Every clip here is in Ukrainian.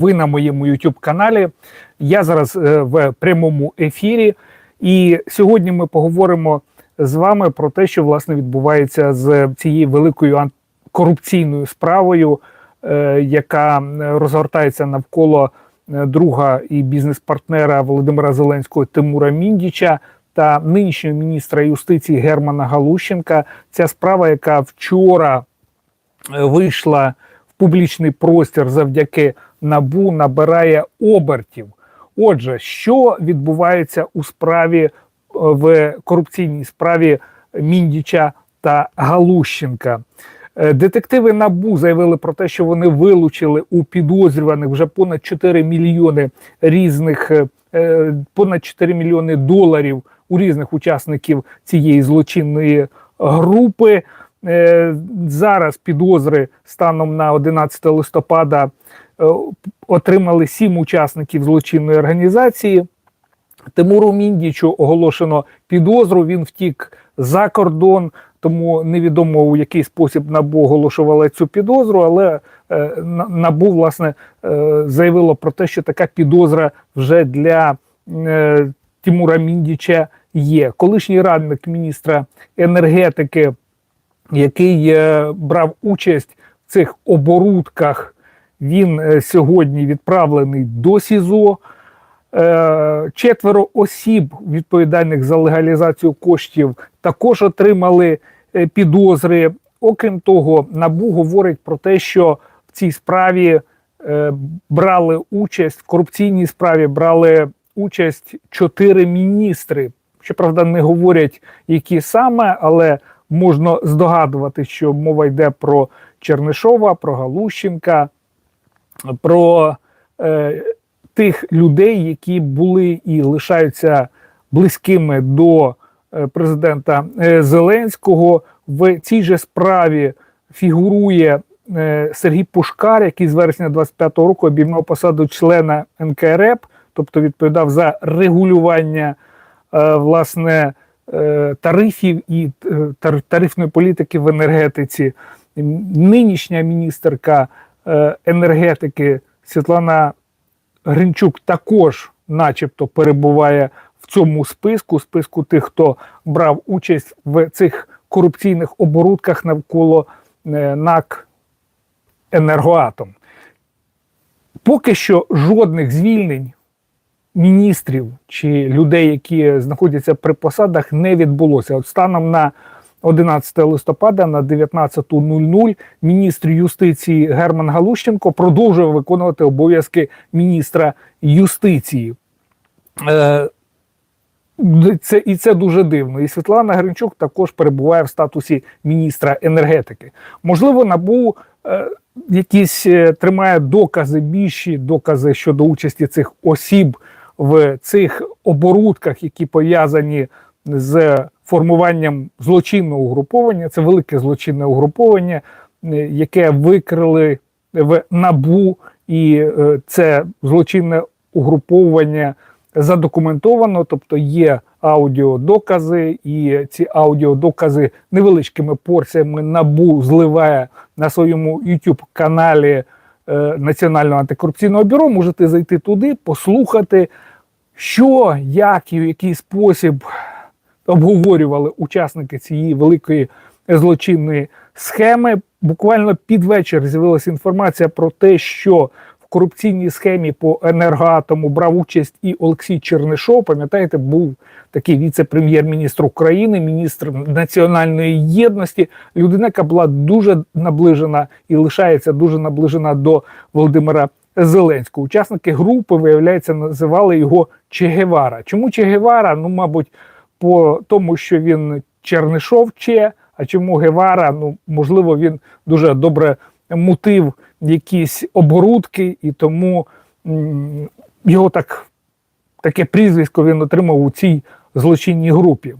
Ви на моєму YouTube каналі. Я зараз е, в прямому ефірі, і сьогодні ми поговоримо з вами про те, що власне відбувається з цією великою корупційною справою, е, яка розгортається навколо е, друга і бізнес-партнера Володимира Зеленського Тимура Міндіча та нинішнього міністра юстиції Германа Галущенка. Ця справа, яка вчора вийшла в публічний простір завдяки набу, набирає обертів. Отже, що відбувається у справі е, в корупційній справі Міндіча та Галущенка? Е, Детективи НАБУ заявили про те, що вони вилучили у підозрюваних вже понад 4 мільйони різних е, понад 4 мільйони доларів у різних учасників цієї злочинної групи. Зараз підозри станом на 11 листопада отримали сім учасників злочинної організації. Тимуру Міндічу оголошено підозру. Він втік за кордон, тому невідомо у який спосіб НАБУ оголошувала цю підозру, але е, НАБУ власне е, заявило про те, що така підозра вже для е, Тимура Міндіча є. Колишній радник міністра енергетики, який е, брав участь в цих оборудках, він е, сьогодні відправлений до СІЗО. Е, Четверо осіб, відповідальних за легалізацію коштів, також отримали е, підозри. Окрім того, НАБУ говорить про те, що в цій справі брали участь в корупційній справі, брали участь чотири міністри. Щоправда, не говорять, які саме, але можна здогадувати, що мова йде про Чернишова, про Галущенка, про е, тих людей, які були і лишаються близькими до е, президента е, Зеленського. В цій же справі фігурує е, Сергій Пушкар, який з вересня 25-го року обіймав посаду члена НКРЕП, тобто відповідав за регулювання е, власне е, тарифів і тар- тарифної політики в енергетиці. Нинішня міністерка енергетики Світлана Гринчук також, начебто, перебуває в цьому списку, списку тих, хто брав участь в цих корупційних оборудках навколо е, НАК Енергоатом. Поки що жодних звільнень міністрів чи людей, які знаходяться при посадах, не відбулося. От станом на 11 листопада на 19.00 міністр юстиції Герман Галущенко продовжує виконувати обов'язки міністра юстиції. Е, це, і це дуже дивно. І Світлана Гринчук також перебуває в статусі міністра енергетики. Можливо, набу е, якісь е, тримає докази, більші докази щодо участі цих осіб в цих оборудках, які пов'язані з формуванням злочинного угруповання. Це велике злочинне угруповання, е, яке викрили в набу, і е, це злочинне угруповання задокументовано, тобто є аудіодокази, і ці аудіодокази невеличкими порціями набу зливає на своєму youtube каналі е, Національного антикорупційного бюро. Можете зайти туди, послухати, що, як і в який спосіб обговорювали учасники цієї великої злочинної схеми. Буквально під вечір з'явилася інформація про те, що в корупційній схемі по енергоатому брав участь і Олексій Чернишов. Пам'ятаєте, був такий віце-прем'єр-міністр України, міністр національної єдності. Людина, яка була дуже наближена і лишається дуже наближена до Володимира Зеленського. Учасники групи, виявляється, називали його Че Гевара. Чому Че Гевара? Ну, мабуть, по тому, що він Чернишов Че, а чому Гевара? Ну, можливо, він дуже добре мутив якісь оборудки, і тому його так, таке прізвисько він отримав у цій злочинній групі.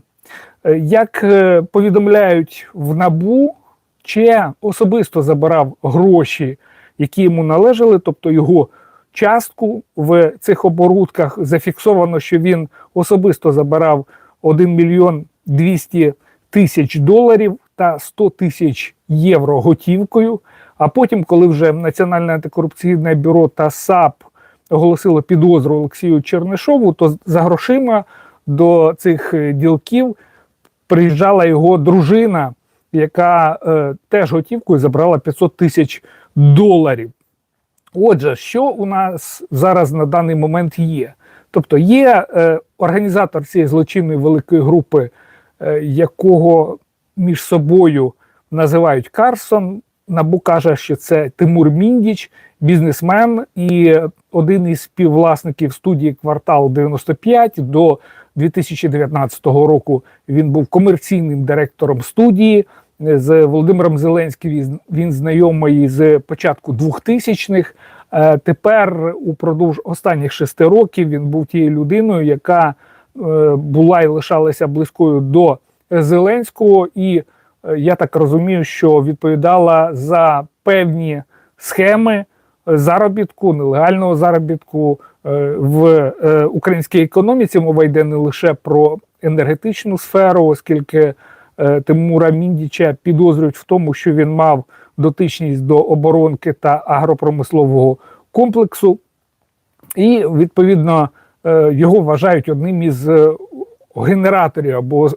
Е, Як е, повідомляють в НАБУ, Че особисто забирав гроші, які йому належали, тобто його частку в цих оборудках зафіксовано, що він особисто забирав 1 мільйон 200 тисяч доларів та 100 тисяч євро готівкою. А потім, коли вже Національне антикорупційне бюро та САП оголосило підозру Олексію Чернишову, то за грошима до цих е, ділків приїжджала його дружина, яка е, теж готівкою забрала 500 тисяч доларів. Отже, що у нас зараз на даний момент є? Тобто є е, організатор цієї злочинної великої групи, е, якого між собою називають Карсон. Набу каже, що це Тимур Міндіч, бізнесмен і один із співвласників студії Квартал 95 до 2019 року. Він був комерційним директором студії. З Володимиром Зеленським він- він знайомий з початку 2000-х. Е, Тепер упродовж останніх шести років він був тією людиною, яка е, була і лишалася близькою до Зеленського, і е, я так розумію, що відповідала за певні схеми заробітку, нелегального заробітку в українській економіці. Мова йде не лише про енергетичну сферу, оскільки Тимура Міндіча підозрюють в тому, що він мав дотичність до оборонки та агропромислового комплексу, і відповідно е, його вважають одним із е, генераторів або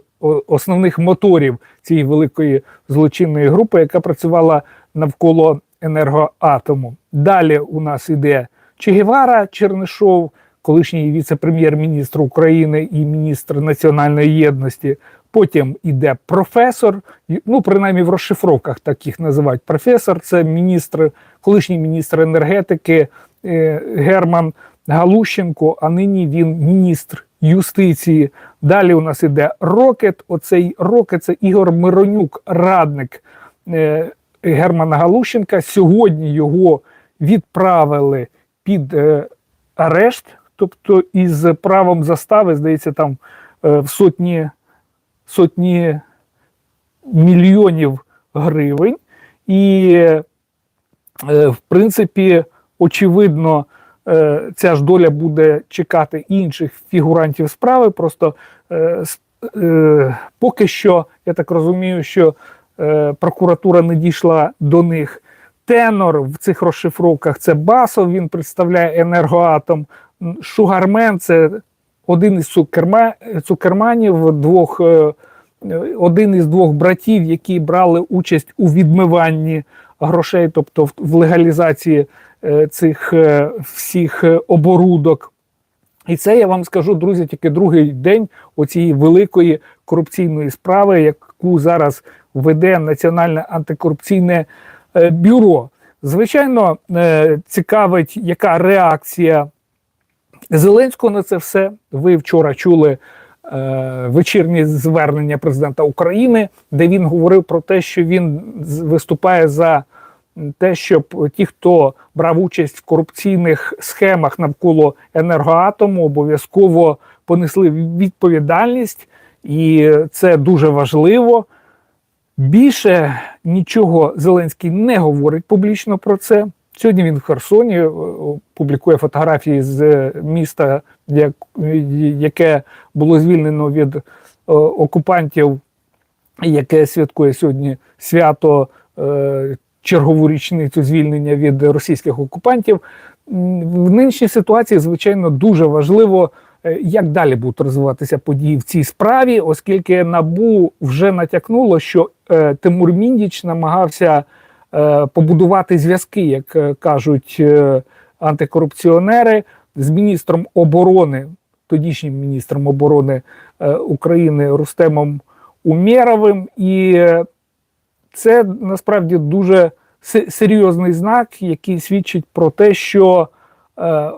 основних моторів цієї великої злочинної групи, яка працювала навколо енергоатому. Далі у нас іде Че Гевара Чернишов, колишній віце-прем'єр-міністр України і міністр національної єдності. Потім іде професор, ну принаймні в розшифровках так їх називають. Професор це міністр, колишній міністр енергетики е, Герман Галущенко, а нині він міністр юстиції. Далі у нас іде Рокет. Оцей Рокет це Ігор Миронюк, радник е, Германа Галущенка. Сьогодні його відправили під е, арешт, тобто із правом застави, здається, там в сотні, сотні мільйонів гривень. І, е, в принципі, очевидно, е, ця ж доля буде чекати інших фігурантів справи. Просто е, поки що, я так розумію, що прокуратура не дійшла до них. Тенор в цих розшифровках це Басов, він представляє енергоатом. Шугармен це один із цукерма, цукерманів, двох, е, один із двох братів, які брали участь у відмиванні грошей, тобто в, легалізації е, цих е, всіх оборудок. І це я вам скажу, друзі, тільки другий день оцієї великої корупційної справи, яку зараз веде Національне антикорупційне бюро. Звичайно, цікавить, яка реакція Зеленського на це все. Ви вчора чули е, вечірнє звернення президента України, де він говорив про те, що він виступає за те, щоб ті, хто брав участь в корупційних схемах навколо енергоатому, обов'язково понесли відповідальність, і це дуже важливо. Більше нічого Зеленський не говорить публічно про це. Сьогодні він в Херсоні е, публікує фотографії з е, міста, яке було звільнено від е, окупантів, яке святкує сьогодні свято чергову річницю звільнення від російських окупантів. В нинішній ситуації, звичайно, дуже важливо, як далі будуть розвиватися події в цій справі, оскільки НАБУ вже натякнуло, що Тимур Міндіч намагався побудувати зв'язки, як е, кажуть е, антикорупціонери, з міністром оборони, тодішнім міністром оборони е, України Рустемом Умєровим. І е, це насправді дуже серйозний знак, який свідчить про те, що е, е,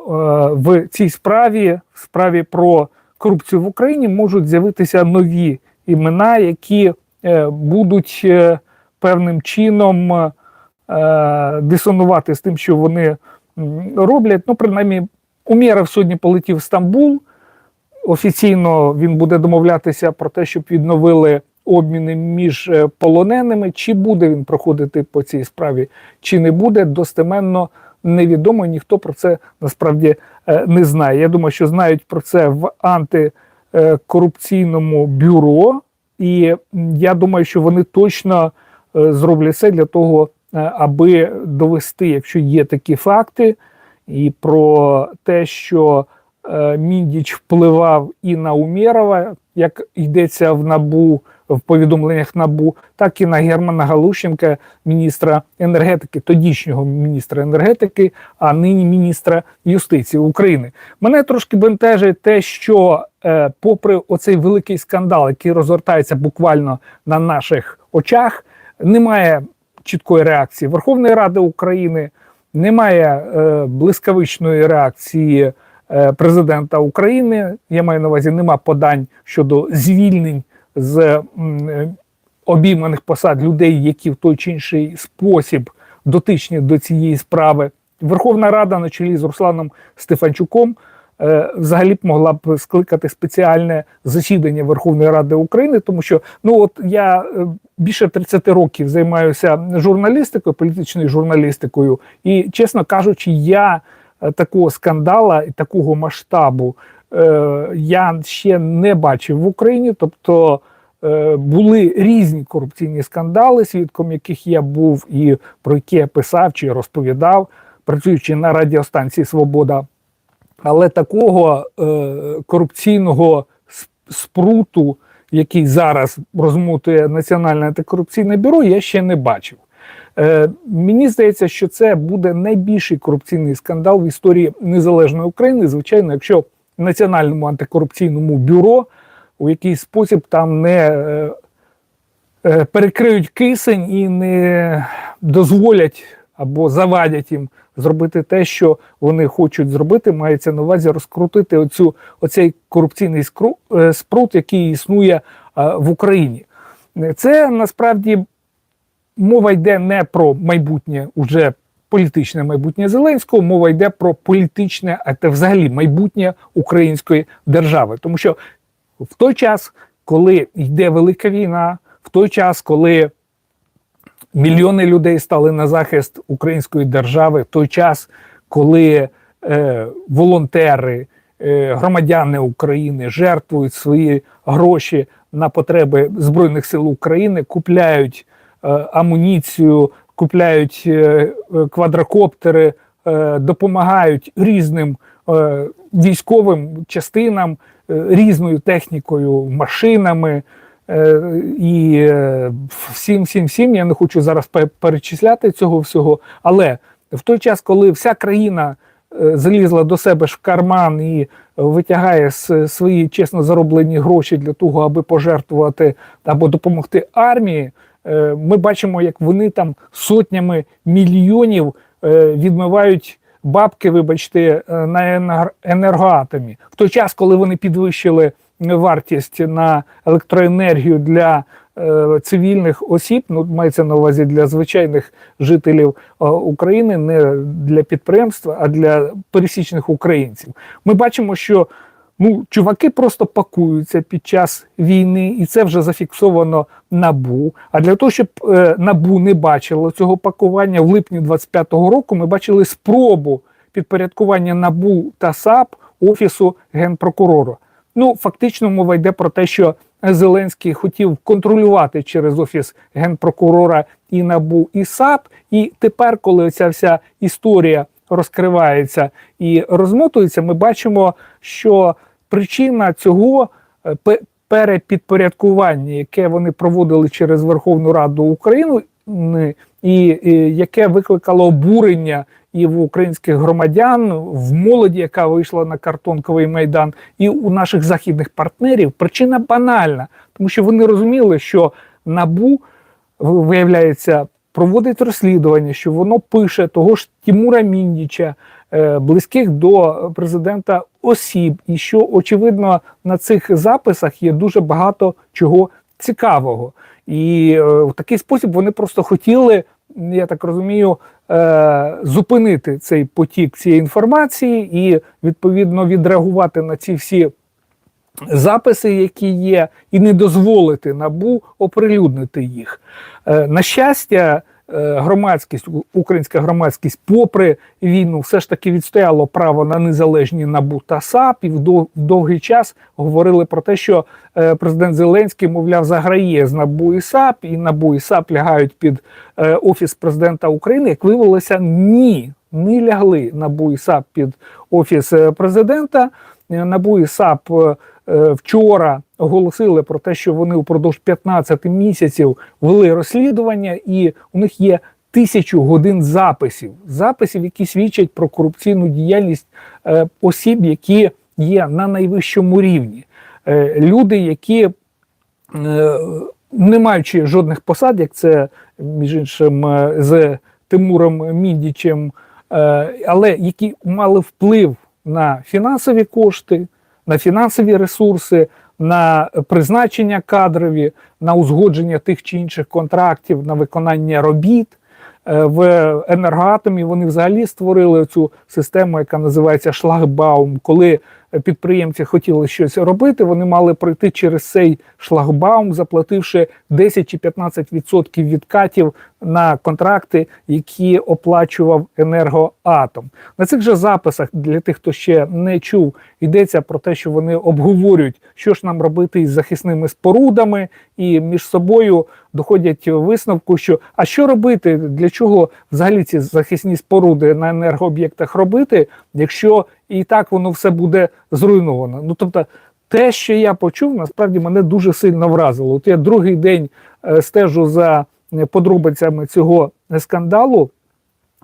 в цій справі, в справі про корупцію в Україні, можуть з'явитися нові імена, які е, будуть е, певним чином е, дисонувати з тим, що вони роблять. Ну, принаймні, Умєров сьогодні полетів в Стамбул. Офіційно він буде домовлятися про те, щоб відновили обміни між е, полоненими. Чи буде він проходити по цій справі, чи не буде, достеменно невідомо. Ніхто про це насправді е, не знає. Я думаю, що знають про це в антикорупційному бюро, і я думаю, що вони точно зроблять все для того, аби довести, якщо є такі факти, і про те, що е, Міндіч впливав і на Умєрова, як йдеться в набу в повідомленнях набу, так і на Германа Галущенка, міністра енергетики, тодішнього міністра енергетики, а нині міністра юстиції України. Мене трошки бентежить те, що, е, попри оцей великий скандал, який розгортається буквально на наших очах, немає чіткої реакції Верховної Ради України, немає е, блискавичної реакції е, президента України. Я маю на увазі, нема подань щодо звільнень з е, обійманих посад людей, які в той чи інший спосіб дотичні до цієї справи. Верховна Рада на чолі з Русланом Стефанчуком взагалі б могла б скликати спеціальне засідання Верховної Ради України, тому що ну от я е, більше 30 років займаюся журналістикою, політичною журналістикою, і чесно кажучи, я е, такого скандала і такого масштабу е, я ще не бачив в Україні. Тобто е, були різні корупційні скандали, свідком яких я був, і про які я писав чи розповідав, працюючи на радіостанції Свобода. Але такого е, корупційного спруту, який зараз розмотує Національне антикорупційне бюро, я ще не бачив. Е, мені здається, що це буде найбільший корупційний скандал в історії незалежної України. Звичайно, якщо Національному антикорупційному бюро у якийсь спосіб там не е, е, перекриють кисень і не дозволять або завадять їм зробити те, що вони хочуть зробити, мається на увазі розкрутити оцю, оцей корупційний е, спрут, який існує е, в Україні. Це насправді мова йде не про майбутнє уже політичне майбутнє Зеленського, мова йде про політичне, а це взагалі майбутнє української держави. Тому що в той час, коли йде велика війна, в той час, коли мільйони людей стали на захист української держави, в той час, коли е, волонтери, е, громадяни України жертвують свої гроші на потреби Збройних сил України, купляють е, амуніцію, купляють е, е, квадрокоптери, е, допомагають різним е, військовим частинам, е, різною технікою, машинами. Е, І е, всім, всім, всім я не хочу зараз перечисляти цього всього. Але в той час, коли вся країна е, залізла до себе ж в карман і витягає свої чесно зароблені гроші для того, аби пожертвувати або допомогти армії, ми бачимо, як вони там сотнями мільйонів відмивають бабки, вибачте, на енергоатомі. В той час, коли вони підвищили вартість на електроенергію для е, цивільних осіб, ну мається на увазі для звичайних жителів е, України, не для підприємства, а для пересічних українців. Ми бачимо, що ну, чуваки просто пакуються під час війни, і це вже зафіксовано набу. А для того, щоб е, набу не бачило цього пакування, в липні 25-го року ми бачили спробу підпорядкування набу та САП офісу генпрокурора. Ну, фактично, мова йде про те, що Зеленський хотів контролювати через офіс генпрокурора і набу і САП. І тепер, коли ця вся історія розкривається і розмотується, ми бачимо, що причина цього е, перепідпорядкування, яке вони проводили через Верховну Раду України, і, і яке викликало обурення і в українських громадян, в молоді, яка вийшла на картонковий майдан, і у наших західних партнерів. Причина банальна, тому що вони розуміли, що набу виявляється проводить розслідування, що воно пише того ж Тімура Міндіча, е, близьких до президента осіб, і що очевидно на цих записах є дуже багато чого цікавого. І е, в такий спосіб вони просто хотіли, я так розумію, е, зупинити цей потік цієї інформації і відповідно відреагувати на ці всі записи, які є, і не дозволити набу оприлюднити їх. Е, На щастя, громадськість, українська громадськість, попри війну, все ж таки відстояло право на незалежні НАБУ та САП, і в довгий час говорили про те, що е, президент Зеленський, мовляв, заграє з НАБУ і САП, і НАБУ і САП лягають під е, офіс президента України. Як виявилося, ні, не лягли НАБУ і САП під офіс е, президента. Е, НАБУ і САП е, е, вчора оголосили про те, що вони упродовж 15 місяців вели розслідування, і у них є тисячу годин записів, записів, які свідчать про корупційну діяльність е, осіб, які є на найвищому рівні. Е, Люди, які е, не маючи жодних посад, як це між іншим е, з Тимуром Міндічем, е, але які мали вплив на фінансові кошти, на фінансові ресурси, на призначення кадрові, на узгодження тих чи інших контрактів, на виконання робіт. Е, В енергоатомі вони взагалі створили цю систему, яка називається шлагбаум. Коли підприємці хотіли щось робити, вони мали пройти через цей шлагбаум, заплативши 10 чи 15% відкатів на контракти, які оплачував енергоатом. На цих же записах для тих, хто ще не чув, йдеться про те, що вони обговорюють, що ж нам робити із захисними спорудами, і між собою доходять висновку, що а що робити, для чого взагалі ці захисні споруди на енергооб'єктах робити, якщо і так воно все буде зруйновано. Ну тобто, те, що я почув, насправді мене дуже сильно вразило. От я другий день е, стежу за е, подробицями цього скандалу,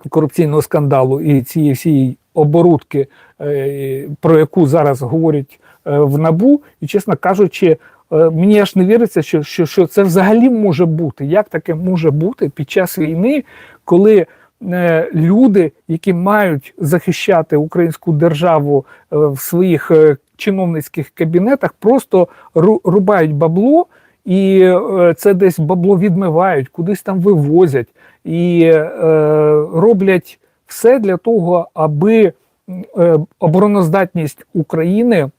корупційного скандалу і цієї всієї оборудки, е, про яку зараз говорять в набу, і чесно кажучи. Мені аж не віриться, що, що, що це взагалі може бути. Як таке може бути під час війни, коли люди, які мають захищати українську державу е, в своїх е, чиновницьких кабінетах, просто рубають бабло, і е, це десь бабло відмивають, кудись там вивозять і е, роблять все для того, аби е, обороноздатність України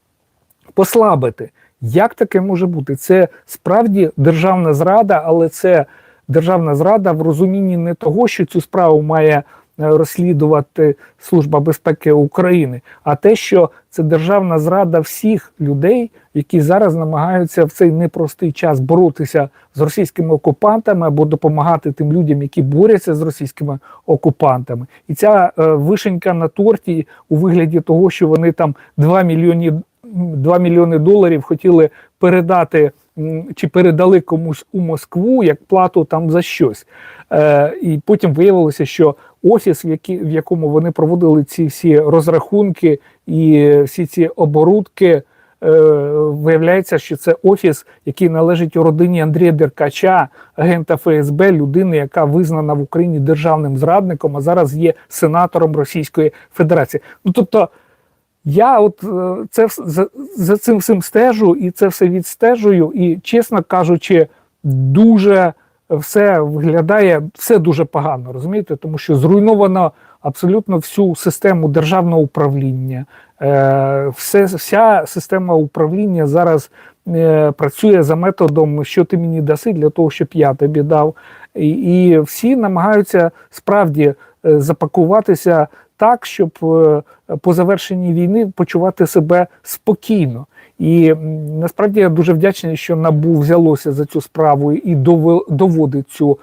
послабити. Як таке може бути? Це справді державна зрада, але це державна зрада в розумінні не того, що цю справу має е, розслідувати Служба безпеки України, а те, що це державна зрада всіх людей, які зараз намагаються в цей непростий час боротися з російськими окупантами або допомагати тим людям, які борються з російськими окупантами. І ця е, вишенька на торті у вигляді того, що вони там 2 мільйони 2 мільйони доларів хотіли передати чи передали комусь у Москву як плату там за щось. Е, і потім виявилося, що офіс, в, які, в якому вони проводили ці всі розрахунки і всі ці оборудки, е, виявляється, що це офіс, який належить у родині Андрія Деркача, агента ФСБ, людини, яка визнана в Україні державним зрадником, а зараз є сенатором Російської Федерації. Ну тобто. Я от е, це за, за цим всім стежу і це все відстежую. І, чесно кажучи, дуже все виглядає все дуже погано, розумієте, тому що зруйновано абсолютно всю систему державного управління. Е, все, вся система управління зараз е, працює за методом, що ти мені даси для того, щоб я тобі дав. І, і всі намагаються справді запакуватися так, щоб е, по завершенні війни почувати себе спокійно. І насправді я дуже вдячний, що НАБУ взялося за цю справу і доводить цю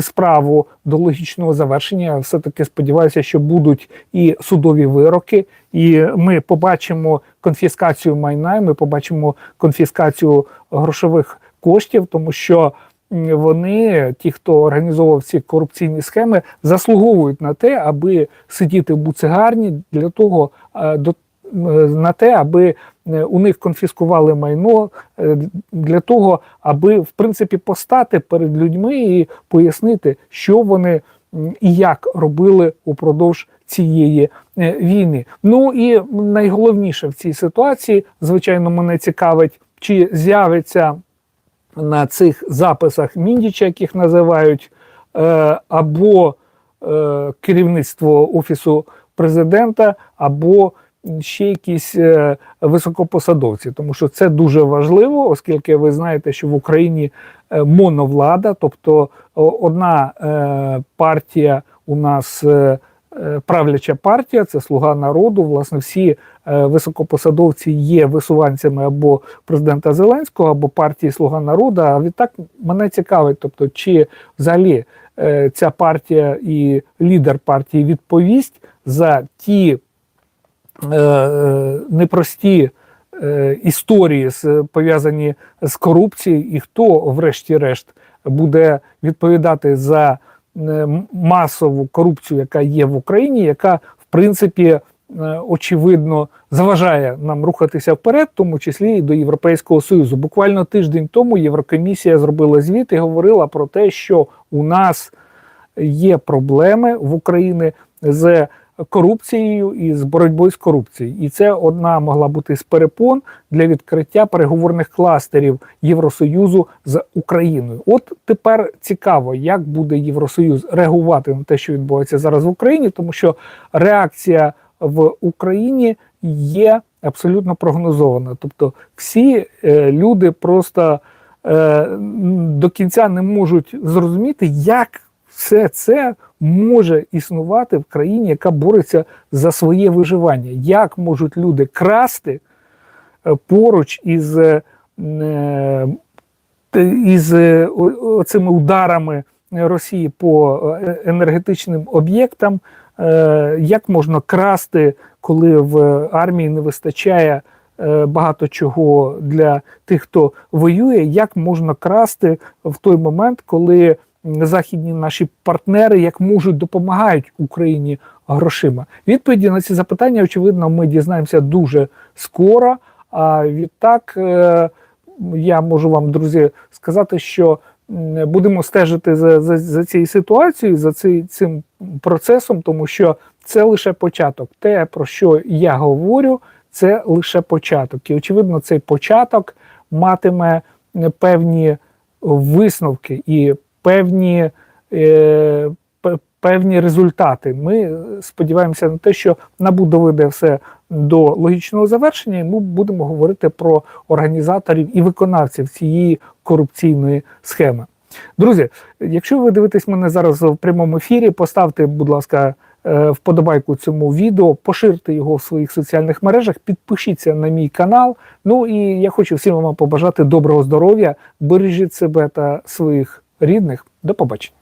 справу до логічного завершення. Все-таки сподіваюся, що будуть і судові вироки, і ми побачимо конфіскацію майна, і ми побачимо конфіскацію грошових коштів, тому що вони, ті, хто організовував ці корупційні схеми, заслуговують на те, аби сидіти в буцегарні для того, на те, аби е, у них конфіскували майно е, для того, аби в принципі постати перед людьми і пояснити, що вони і як робили упродовж цієї е, війни. Ну і найголовніше в цій ситуації, звичайно, мене цікавить, чи з'явиться на цих записах Міндіча, яких називають, е, або е, керівництво Офісу президента, або ще якісь е, високопосадовці, тому що це дуже важливо, оскільки ви знаєте, що в Україні моновлада, тобто одна партія у нас. Правляча партія, це слуга народу. Власне, всі е, високопосадовці є висуванцями або президента Зеленського, або партії Слуга народу. А відтак мене цікавить, тобто, чи взагалі е, ця партія і лідер партії відповість за ті е, непрості історії, пов'язані з корупцією, і хто, врешті-решт, буде відповідати за масову корупцію, яка є в Україні, яка в принципі. е, Очевидно, заважає нам рухатися вперед, в тому числі і до Європейського Союзу. Буквально тиждень тому Єврокомісія зробила звіт і говорила про те, що у нас є проблеми в Україні з корупцією і з боротьбою з корупцією. І це одна могла бути з перепон для відкриття переговорних кластерів Євросоюзу з Україною. От тепер цікаво, як буде Євросоюз реагувати на те, що відбувається зараз в Україні, тому що реакція в Україні є абсолютно прогнозована. Тобто, всі е, люди просто е, до кінця не можуть зрозуміти, як все це може існувати в країні, яка бореться за своє виживання. Як можуть люди красти е, поруч із, е, е, із оцими ударами Росії по енергетичним об'єктам, як можна красти, коли в армії не вистачає багато чого для тих, хто воює, як можна красти в той момент, коли західні наші партнери як можуть допомагають Україні грошима? Відповіді на ці запитання, очевидно, ми дізнаємося дуже скоро. А відтак е, я можу вам, друзі, сказати, що будемо стежити за, за, за цією ситуацією, за цим процесом, тому що це лише початок. Те, про що я говорю, це лише початок. І очевидно, цей початок матиме певні висновки і певні, е, певні результати. Ми сподіваємося на те, що НАБУ доведе все до логічного завершення, і ми будемо говорити про організаторів і виконавців цієї корупційної схеми. Друзі, якщо ви дивитесь мене зараз в прямому ефірі, поставте, будь ласка, е, вподобайку цьому відео, поширте його в своїх соціальних мережах, підпишіться на мій канал. Ну і я хочу всім вам побажати доброго здоров'я, бережіть себе та своїх рідних. До побачення.